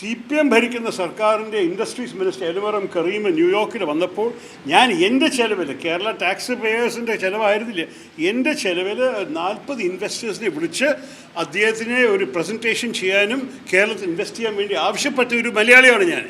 C P M ഭരിക്കുന്ന സർക്കാരിന്റെ industries minister എലുമറം കറീം ന്യൂയോർക്കിൽ വന്നപ്പോൾ ഞാൻ എന്റെ ചിലവിൽ കേരള ടാക്സ് പേയേഴ്സിന്റെ ചിലവായിരുന്നില്ല എന്റെ ചിലവിൽ നാൽപ്പത് ഇൻവെസ്റ്റേഴ്സിനെ വിളിച്ച് അദ്ദേഹത്തിനെ ഒരു പ്രസന്റേഷൻ ചെയ്യാനും കേരളത്തിൽ ഇൻവെസ്റ്റ് ചെയ്യാൻ വേണ്ടി ആവശ്യപ്പെട്ട ഒരു മലയാളിയാണ് ഞാൻ.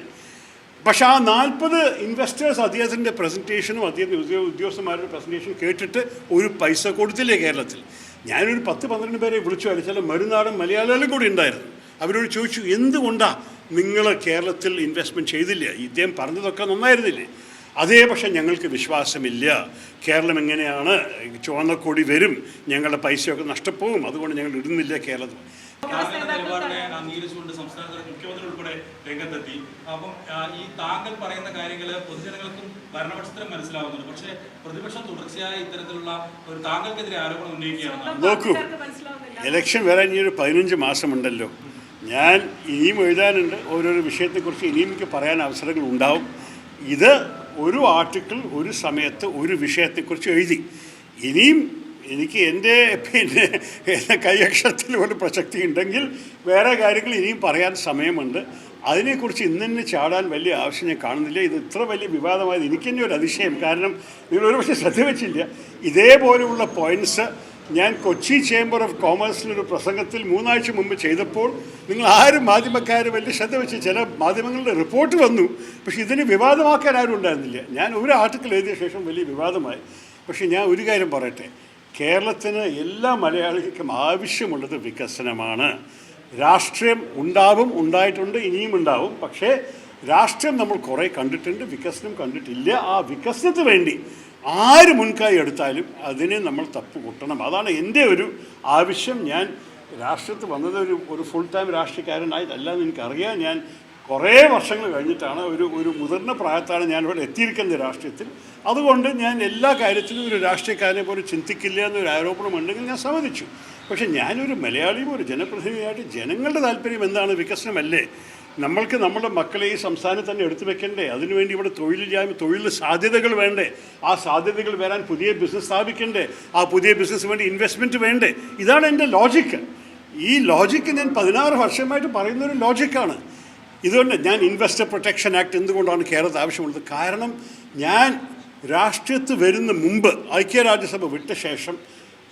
പക്ഷെ ആ നാൽപ്പത് ഇൻവെസ്റ്റേഴ്സ് അദ്ദേഹത്തിന്റെ പ്രസന്റേഷനും അദ്ദേഹത്തിന്റെ ഉദ്യോഗ ഉദ്യോഗസ്ഥന്മാരുടെ പ്രസന്റേഷൻ കേട്ടിട്ട് ഒരു പൈസ കൊടുത്തില്ലേ കേരളത്തിൽ? ഞാനൊരു പത്ത് പന്ത്രണ്ട് പേരെ വിളിച്ചു അടിച്ചാൽ മരുന്നാടും മലയാളികളും കൂടി ഉണ്ടായിരുന്നു. അവരോട് ചോദിച്ചു എന്തുകൊണ്ടാണ് നിങ്ങൾ കേരളത്തിൽ ഇൻവെസ്റ്റ്മെന്റ് ചെയ്തില്ല? ഇദ്ദേഹം പറഞ്ഞതൊക്കെ നന്നായിരുന്നില്ലേ? അതേ പക്ഷേ ഞങ്ങൾക്ക് വിശ്വാസമില്ല. കേരളം എങ്ങനെയാണ്? ചുവന്ന കൊടി വരും. ഞങ്ങളുടെ പൈസയൊക്കെ നഷ്ടപ്പോകും. അതുകൊണ്ട് ഞങ്ങൾ ഇടുന്നില്ല കേരളത്തിൽ. രംഗത്തെത്തി. അപ്പം ഈ താങ്കൾ പറയുന്ന കാര്യങ്ങൾ പൊതുജനങ്ങൾക്കും ഭരണപക്ഷത്തിനും മനസ്സിലാവുന്നുണ്ട്. പക്ഷേ പ്രതിപക്ഷം തുടർച്ചയായി ഇത്തരത്തിലുള്ള ഒരു താങ്കൾക്കെതിരെ ആരോപണം ഉന്നയിക്കുകയാണ് നോക്കൂ. ഇലക്ഷൻ വരാൻ ഈ ഒരു പതിനഞ്ച് മാസമുണ്ടല്ലോ. ഞാൻ ഇനിയും എഴുതാനുണ്ട്. ഓരോരോ വിഷയത്തെക്കുറിച്ച് ഇനിയും എനിക്ക് പറയാൻ അവസരങ്ങൾ ഉണ്ടാവും. ഇത് ഒരു ആർട്ടിക്കിൾ ഒരു സമയത്ത് ഒരു വിഷയത്തെക്കുറിച്ച് എഴുതി. ഇനിയും എനിക്ക് എന്റെ പിന്നെ എന്റെ കൈയക്ഷരത്തിൽ ഒരു പ്രസക്തി ഉണ്ടെങ്കിൽ വേറെ കാര്യങ്ങൾ ഇനിയും പറയാൻ സമയമുണ്ട്. അതിനെക്കുറിച്ച് ഇന്ന് തന്നെ ചാടാൻ വലിയ ആവശ്യം ഞാൻ കാണുന്നില്ല. ഇത് ഇത്ര വലിയ വിവാദമായത് എനിക്ക് തന്നെ ഒരു അതിശയം. കാരണം നിങ്ങൾ ഒരു പക്ഷേ ശ്രദ്ധ വെച്ചില്ല. ഇതേപോലെയുള്ള പോയിന്റ്സ് ഞാൻ കൊച്ചി ചേംബർ ഓഫ് കോമേഴ്സിലൊരു പ്രസംഗത്തിൽ മൂന്നാഴ്ച മുമ്പ് ചെയ്തപ്പോൾ നിങ്ങൾ ആരും മാധ്യമക്കാർ വലിയ ശ്രദ്ധ വെച്ച് ചില മാധ്യമങ്ങളുടെ റിപ്പോർട്ട് വന്നു. പക്ഷേ ഇതിന് വിവാദമാക്കാൻ ആരും ഉണ്ടായിരുന്നില്ല. ഞാൻ ഒരു ആർട്ടിക്കിൾ എഴുതിയ ശേഷം വലിയ വിവാദമായി. പക്ഷേ ഞാൻ ഒരു കാര്യം പറയട്ടെ. കേരളത്തിന് എല്ലാ മലയാളികൾക്കും ആവശ്യമുള്ളത് വികസനമാണ്. രാഷ്ട്രീയം ഉണ്ടാവും ഉണ്ടായിട്ടുണ്ട് ഇനിയും ഉണ്ടാവും. പക്ഷേ രാഷ്ട്രീയം നമ്മൾ കുറേ കണ്ടിട്ടുണ്ട് വികസനം കണ്ടിട്ടില്ല. ആ വികസനത്തിന് വേണ്ടി ആര് മുൻകൈ എടുത്താലും അതിനെ നമ്മൾ തപ്പ് കൂട്ടണം. അതാണ് എന്റെ ഒരു ആവശ്യം. ഞാൻ രാഷ്ട്രീയത്തിൽ വന്നത് ഒരു ഒരു ഫുൾ ടൈം രാഷ്ട്രീയക്കാരനായി എന്ന് എനിക്കറിയാം. ഞാൻ കുറേ വർഷങ്ങൾ കഴിഞ്ഞിട്ടാണ് ഒരു ഒരു മുതിർന്ന പ്രായത്താണ് ഞാൻ ഇവിടെ എത്തിയിരിക്കുന്നത് രാഷ്ട്രീയത്തിൽ. അതുകൊണ്ട് ഞാൻ എല്ലാ കാര്യത്തിലും ഒരു രാഷ്ട്രീയക്കാരനെ പോലെ ചിന്തിക്കില്ല എന്നൊരു ആരോപണം ഉണ്ടെങ്കിൽ ഞാൻ സമ്മതിച്ചു. പക്ഷേ ഞാനൊരു മലയാളിയും ഒരു ജനപ്രതിനിധിയായിട്ട് ജനങ്ങളുടെ താല്പര്യം എന്താണ് വികസനമല്ലേ? നമ്മൾക്ക് നമ്മുടെ മക്കളെ ഈ സംസ്ഥാനത്ത് തന്നെ എടുത്തു വെക്കണ്ടേ? അതിനുവേണ്ടി ഇവിടെ തൊഴിലില്ലായ്മ തൊഴിൽ സാധ്യതകൾ വേണ്ടേ? ആ സാധ്യതകൾ വരാൻ പുതിയ ബിസിനസ് സ്ഥാപിക്കണ്ടേ? ആ പുതിയ ബിസിനസ് വേണ്ടി ഇൻവെസ്റ്റ്മെന്റ് വേണ്ടേ? ഇതാണ് എന്റെ ലോജിക്ക് ഈ ലോജിക്ക് ഞാൻ പതിനാറ് വർഷമായിട്ട് പറയുന്ന ഒരു ലോജിക്കാണ് ഇതുകൊണ്ട് ഞാൻ ഇൻവെസ്റ്റർ പ്രൊട്ടക്ഷൻ ആക്ട് എന്തുകൊണ്ടാണ് കേരളത്തിൽ ആവശ്യമുള്ളത്? കാരണം ഞാൻ രാഷ്ട്രീയത്തിൽ വരുന്ന മുമ്പ് ഐക്യരാജ്യസഭ വിട്ട ശേഷം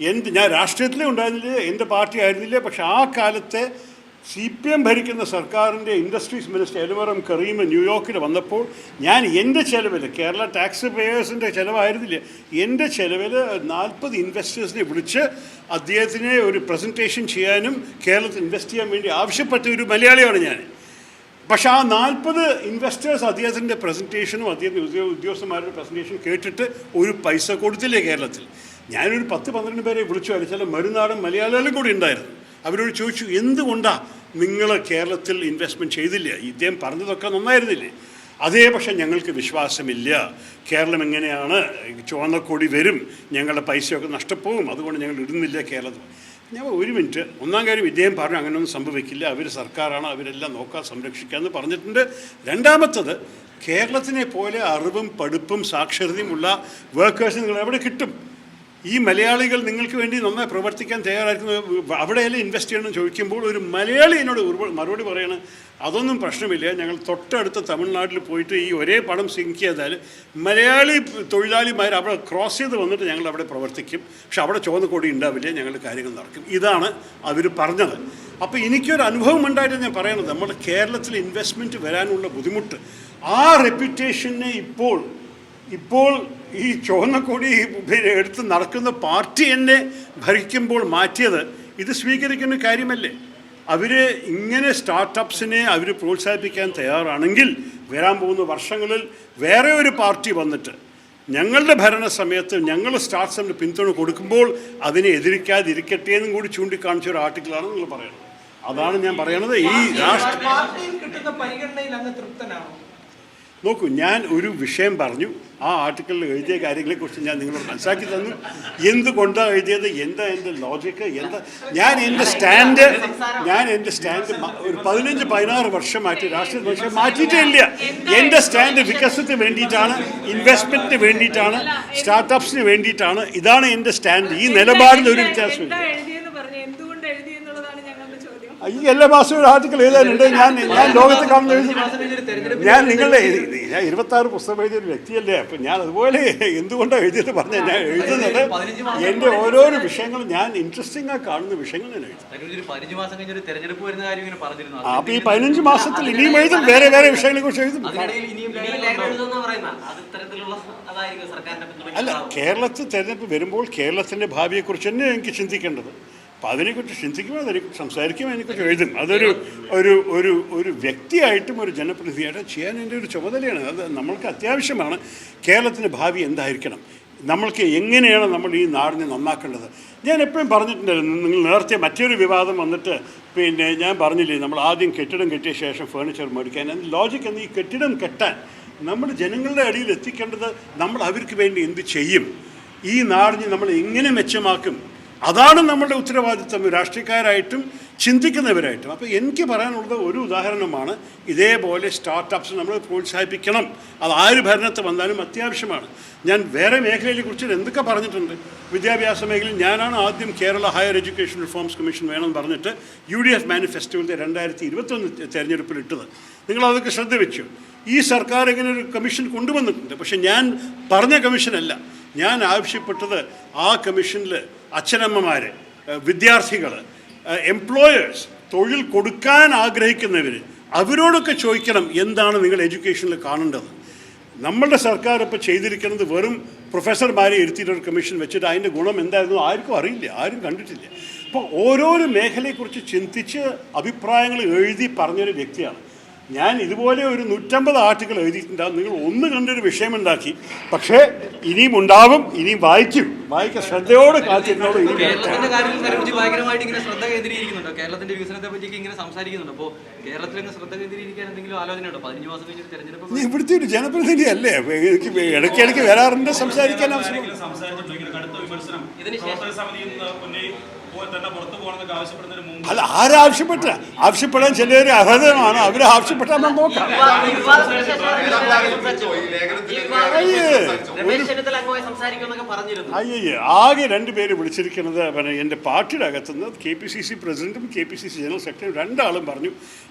എന്ത് ഞാൻ രാഷ്ട്രീയത്തിലേ ഉണ്ടായിരുന്നില്ല എന്റെ പാർട്ടി ആയിരുന്നില്ല പക്ഷെ ആ കാലത്തെ സി പി എം ഭരിക്കുന്ന സർക്കാരിന്റെ ഇൻഡസ്ട്രീസ് മിനിസ്റ്റർ എലുമറം കറീം ന്യൂയോർക്കിൽ വന്നപ്പോൾ ഞാൻ എന്റെ ചിലവിൽ കേരള ടാക്സ് പേയേഴ്സിന്റെ ചിലവായിരുന്നില്ല എന്റെ ചിലവിൽ നാൽപ്പത് ഇൻവെസ്റ്റേഴ്സിനെ വിളിച്ച് അദ്ദേഹത്തിനെ ഒരു പ്രസന്റേഷൻ ചെയ്യാനും കേരളത്തിൽ ഇൻവെസ്റ്റ് ചെയ്യാൻ വേണ്ടി ആവശ്യപ്പെട്ട ഒരു മലയാളിയാണ് ഞാൻ. പക്ഷേ ആ നാൽപ്പത് ഇൻവെസ്റ്റേഴ്സ് അദ്ദേഹത്തിന്റെ പ്രസന്റേഷനും അദ്ദേഹത്തിന്റെ ഉദ്യോഗ ഉദ്യോഗസ്ഥന്മാരുടെ പ്രസന്റേഷൻ കേട്ടിട്ട് ഒരു പൈസ കൊടുത്തില്ലേ കേരളത്തിൽ? ഞാനൊരു പത്ത് പന്ത്രണ്ട് പേരെ വിളിച്ചു അടിച്ചാൽ മരുന്നാടും മലയാളികളും കൂടി ഉണ്ടായിരുന്നു. അവരോട് ചോദിച്ചു എന്തുകൊണ്ടാണ് നിങ്ങൾ കേരളത്തിൽ ഇൻവെസ്റ്റ്മെന്റ് ചെയ്തില്ല? ഇദ്ദേഹം പറഞ്ഞതൊക്കെ നന്നായിരുന്നില്ലേ? അതേ പക്ഷേ ഞങ്ങൾക്ക് വിശ്വാസമില്ല. കേരളം എങ്ങനെയാണ്? ചുവന്നക്കൊടി വരും. ഞങ്ങളുടെ പൈസയൊക്കെ നഷ്ടപ്പോകും. അതുകൊണ്ട് ഞങ്ങൾ ഇടുന്നില്ല കേരളത്തിൽ. ഞാൻ ഒരു മിനിറ്റ്. ഒന്നാം കാര്യം ഇദ്ദേഹം പറഞ്ഞു അങ്ങനെയൊന്നും സംഭവിക്കില്ല. അവർ സർക്കാരാണ്. അവരെല്ലാം നോക്കാൻ സംരക്ഷിക്കാമെന്ന് പറഞ്ഞിട്ടുണ്ട്. രണ്ടാമത്തത് കേരളത്തിനെ പോലെ അറിവും പഠിപ്പും സാക്ഷരതയും ഉള്ള വർക്കേഴ്സ് നിങ്ങൾ എവിടെ കിട്ടും? ഈ മലയാളികൾ നിങ്ങൾക്ക് വേണ്ടി നന്നായി പ്രവർത്തിക്കാൻ തയ്യാറായിരിക്കുന്നു അവിടെയെല്ലാം ഇൻവെസ്റ്റ് ചെയ്യണം ചോദിക്കുമ്പോൾ ഒരു മലയാളി എന്നോട് മറുപടി പറയണം അതൊന്നും പ്രശ്നമില്ല. ഞങ്ങൾ തൊട്ടടുത്ത തമിഴ്നാട്ടിൽ പോയിട്ട് ഈ ഒരേ പണം സിങ്ക് ചെയ്താൽ മലയാളി തൊഴിലാളിമാർ അവിടെ ക്രോസ് ചെയ്ത് വന്നിട്ട് ഞങ്ങൾ അവിടെ പ്രവർത്തിക്കും. പക്ഷെ അവിടെ ചുവന്ന കൊടി ഉണ്ടാവില്ല. ഞങ്ങളുടെ കാര്യങ്ങൾ നടക്കും. ഇതാണ് അവർ പറഞ്ഞത്. അപ്പോൾ എനിക്കൊരു അനുഭവം ഉണ്ടായിട്ട് ഞാൻ പറയണത്. നമ്മുടെ കേരളത്തിൽ ഇൻവെസ്റ്റ്മെന്റ് വരാനുള്ള ബുദ്ധിമുട്ട് ആ റെപ്യൂട്ടേഷനെ ഇപ്പോൾ ഇപ്പോൾ ഈ ചുവന്ന കൊടി പിന്നെ എടുത്ത് നടക്കുന്ന പാർട്ടി എന്നെ ഭരിക്കുമ്പോൾ മാറ്റിയത് ഇത് സ്വീകരിക്കുന്ന കാര്യമല്ലേ? അവർ ഇങ്ങനെ സ്റ്റാർട്ടപ്സിനെ അവർ പ്രോത്സാഹിപ്പിക്കാൻ തയ്യാറാണെങ്കിൽ വരാൻ പോകുന്ന വർഷങ്ങളിൽ വേറെ ഒരു പാർട്ടി വന്നിട്ട് ഞങ്ങളുടെ ഭരണ സമയത്ത് ഞങ്ങൾ സ്റ്റാർട്ട്സിന് പിന്തുണ കൊടുക്കുമ്പോൾ അതിനെ എതിരിക്കാതിരിക്കട്ടെ എന്നും കൂടി ചൂണ്ടിക്കാണിച്ച ഒരു ആർട്ടിക്കിളാണ് നിങ്ങൾ പറയുന്നത്. അതാണ് ഞാൻ പറയണത്. ഈ രാഷ്ട്ര നോക്കൂ ഞാൻ ഒരു വിഷയം പറഞ്ഞു. ആ ആർട്ടിക്കിളിൽ എഴുതിയ കാര്യങ്ങളെക്കുറിച്ച് ഞാൻ നിങ്ങളോട് മനസ്സിലാക്കി തന്നു. എന്തുകൊണ്ടാണ് എഴുതിയത്? എന്താ എന്റെ ലോജിക്ക് എന്താ? ഞാൻ എന്റെ സ്റ്റാൻഡ് ഞാൻ എന്റെ സ്റ്റാൻഡ് ഒരു പതിനഞ്ച് പതിനാറ് വർഷമായിട്ട് രാഷ്ട്രീയ പക്ഷേ മാറ്റിയിട്ടേ ഇല്ല എന്റെ സ്റ്റാൻഡ് വികസനത്തിന് വേണ്ടിയിട്ടാണ് ഇൻവെസ്റ്റ്മെന്റിന് വേണ്ടിയിട്ടാണ് സ്റ്റാർട്ടപ്സിന് വേണ്ടിയിട്ടാണ്. ഇതാണ് എന്റെ സ്റ്റാൻഡ് ഈ നിലപാടിൽ ഒരു വ്യത്യാസമില്ല എന്താ എഴുതിയെന്ന് പറഞ്ഞു എന്തുകൊണ്ട് എഴുതി എന്നുള്ളതാണ് ഞങ്ങളുടെ ചോദ്യം ഈ എല്ലാ മാസവും ഒരു ആർട്ടിക്കിൾ എഴുതാനുണ്ട്. ഞാൻ ഞാൻ ലോകത്ത് കാണുന്ന എഴുതി ഞാൻ നിങ്ങളുടെ എഴുതി- ഞാൻ ഇരുപത്തി ആറ് പുസ്തകം എഴുതിയ ഒരു വ്യക്തിയല്ലേ. അപ്പം ഞാൻ അതുപോലെ എന്തുകൊണ്ടാണ് എഴുതിയത് പറഞ്ഞാൽ ഞാൻ എഴുതുന്നത്? എന്റെ ഓരോരോ വിഷയങ്ങളും ഞാൻ ഇൻട്രസ്റ്റിംഗ് ആയി കാണുന്ന വിഷയങ്ങൾ ഞാൻ എഴുതും. അപ്പം കഴിഞ്ഞ ഒരു തെരഞ്ഞെടുപ്പ് വരുന്ന കാര്യം ഇങ്ങനെ പറഞ്ഞിരുന്നു. ആ, ഈ പതിനഞ്ച് മാസത്തിൽ ഇനിയും എഴുതും. വേറെ വേറെ വിഷയങ്ങളെ കുറിച്ച് എഴുതും. അല്ല കേരളത്തിൽ തെരഞ്ഞെടുപ്പ് വരുമ്പോൾ കേരളത്തിന്റെ ഭാവിയെക്കുറിച്ച് തന്നെ എനിക്ക് ചിന്തിക്കേണ്ടത്. അപ്പോൾ അതിനെക്കുറിച്ച് ചിന്തിക്കും അതിനെക്കുറിച്ച് സംസാരിക്കും അതിനെക്കുറിച്ച് എഴുതും അതൊരു ഒരു ഒരു ഒരു വ്യക്തിയായിട്ടും ഒരു ജനപ്രതിനിധിയായിട്ടും ചെയ്യാൻ എന്റെ ഒരു ചുമതലയാണ്. അത് നമ്മൾക്ക് അത്യാവശ്യമാണ്. കേരളത്തിന്റെ ഭാവി എന്തായിരിക്കണം? നമ്മൾക്ക് എങ്ങനെയാണ് നമ്മൾ ഈ നാടിനെ നന്നാക്കേണ്ടത്? ഞാൻ എപ്പോഴും പറഞ്ഞിട്ടുണ്ടായിരുന്നു നിങ്ങൾ നേരത്തെ മറ്റൊരു വിവാദം വന്നിട്ട് പിന്നെ ഞാൻ പറഞ്ഞില്ലേ നമ്മൾ ആദ്യം കെട്ടിടം കെട്ടിയ ശേഷം ഫേണിച്ചർ മേടിക്കാൻ. ലോജിക്ക് എന്ന് ഈ കെട്ടിടം കെട്ടാൻ നമ്മൾ ജനങ്ങളുടെ അടിയിൽ എത്തിക്കേണ്ടത് നമ്മൾ അവർക്ക് വേണ്ടി എന്ത് ചെയ്യും? ഈ നാടിനെ നമ്മൾ എങ്ങനെ മെച്ചമാക്കും? അതാണ് നമ്മുടെ ഉത്തരവാദിത്വം രാഷ്ട്രീയക്കാരായിട്ടും ചിന്തിക്കുന്നവരായിട്ടും. അപ്പോൾ എനിക്ക് പറയാനുള്ളത് ഒരു ഉദാഹരണമാണ്. ഇതേപോലെ സ്റ്റാർട്ടപ്സ് നമ്മൾ പ്രോത്സാഹിപ്പിക്കണം. അത് ആര് ഭരണത്തിൽ വന്നാലും അത്യാവശ്യമാണ്. ഞാൻ വേറെ മേഖലയെ കുറിച്ച് എന്തൊക്കെ പറഞ്ഞിട്ടുണ്ട്? വിദ്യാഭ്യാസ മേഖലയിൽ ഞാനാണ് ആദ്യം Kerala higher education reforms commission വേണമെന്ന് പറഞ്ഞിട്ട് യു ഡി എഫ് മാനിഫെസ്റ്റോയിലെ രണ്ടായിരത്തി ഇരുപത്തൊന്ന് തെരഞ്ഞെടുപ്പിൽ ഇട്ടത്. നിങ്ങൾ അതൊക്കെ ശ്രദ്ധ വെച്ചു. ഈ സർക്കാർ ഇങ്ങനെ ഒരു കമ്മീഷൻ കൊണ്ടുവന്നിട്ടുണ്ട്. പക്ഷേ ഞാൻ പറഞ്ഞ കമ്മീഷനല്ല. ഞാൻ ആവശ്യപ്പെട്ടത് ആ കമ്മീഷനിൽ അച്ഛനമ്മമാർ വിദ്യാർത്ഥികൾ എംപ്ലോയേഴ്സ് തൊഴിൽ കൊടുക്കാൻ ആഗ്രഹിക്കുന്നവർ അവരോടൊക്കെ ചോദിക്കണം എന്താണ് നിങ്ങൾ എഡ്യൂക്കേഷനിൽ കാണേണ്ടത്. നമ്മളുടെ സർക്കാർ ഇപ്പോൾ ചെയ്തിരിക്കുന്നത് വെറും പ്രൊഫസർമാരെ ഇരുത്തിയിട്ടൊരു കമ്മീഷൻ വെച്ചിട്ട് അതിന്റെ ഗുണം എന്തായിരുന്നു ആർക്കും അറിയില്ല ആരും കണ്ടിട്ടില്ല. അപ്പോൾ ഓരോരോ മേഖലയെക്കുറിച്ച് ചിന്തിച്ച് അഭിപ്രായങ്ങൾ എഴുതി പറഞ്ഞൊരു വ്യക്തിയാണ്. ഞാൻ ഇതുപോലെ ഒരു നൂറ്റമ്പത് ആർട്ടിക്കിൾ എഴുതിയിട്ടുണ്ടാകും നിങ്ങൾ ഒന്ന് കണ്ടൊരു വിഷയമുണ്ടാക്കി. പക്ഷേ ഇനിയും ഉണ്ടാവും ഇനിയും വായിക്കും. വായിക്കാൻ ശ്രദ്ധയോട് കാത്തിരുന്നോട് ഇനി കേരളത്തിന്റെ കാര്യത്തിൽ ഭയങ്കരമായിട്ട് ഇങ്ങനെ ശ്രദ്ധ കേന്ദ്രീകരിക്കുന്നുണ്ടോ. കേരളത്തിന്റെ വികസനത്തെ പറ്റി ഇങ്ങനെ സംസാരിക്കുന്നുണ്ട്. അപ്പോൾ കേരളത്തിൽ ഇങ്ങനെ ശ്രദ്ധ കേന്ദ്രീകരിക്കാൻ എന്തെങ്കിലും ആലോചന ഉണ്ടോ പതിനഞ്ച് മാസം കഴിഞ്ഞൊരു തെരഞ്ഞെടുപ്പ് നീ ഇവിടുത്തെ ഒരു ജനപ്രതിനിധി അല്ലേ ഇടയ്ക്ക് ഇടയ്ക്ക് വരാറുണ്ട് സംസാരിക്കാൻ ആവശ്യം അല്ല ആരാവശ്യപ്പെട്ട ആവശ്യപ്പെടാൻ ചിലർ അർഹതമാണ് അവരെ ആവശ്യപ്പെട്ടാൽ നമ്മൾ നോക്കാം അയ്യേ അങ്ങോട്ട് സംസാരിക്കുമെന്നൊക്കെ പറഞ്ഞിരുന്നു അയ്യേ ആകെ രണ്ട് പേര് വിളിച്ചിരിക്കുന്നത് പിന്നെ എന്റെ പാർട്ടിയുടെ അകത്തുനിന്ന് കെ പി സി സി പ്രസിഡന്റും K P C C general സെക്രട്ടറിയും രണ്ടാളും പറഞ്ഞു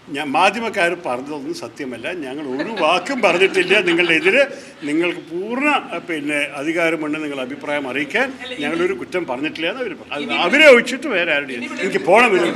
ഞാൻ മാധ്യമക്കാർ പറഞ്ഞതൊന്നും സത്യമല്ല ഞങ്ങൾ ഒരു വാക്കും പറഞ്ഞിട്ടില്ല നിങ്ങളുടെ എതിരെ നിങ്ങൾക്ക് പൂർണ പിന്നെ അധികാരമുണ്ട് നിങ്ങൾ അഭിപ്രായം അറിയിക്കാൻ ഞങ്ങളൊരു കുറ്റം പറഞ്ഞിട്ടില്ല എന്ന് അവർ പറഞ്ഞു അത് അവരെ ഒഴിച്ചിട്ട് വേറെ ആരുടെയും എനിക്ക് പോകണമെന്ന്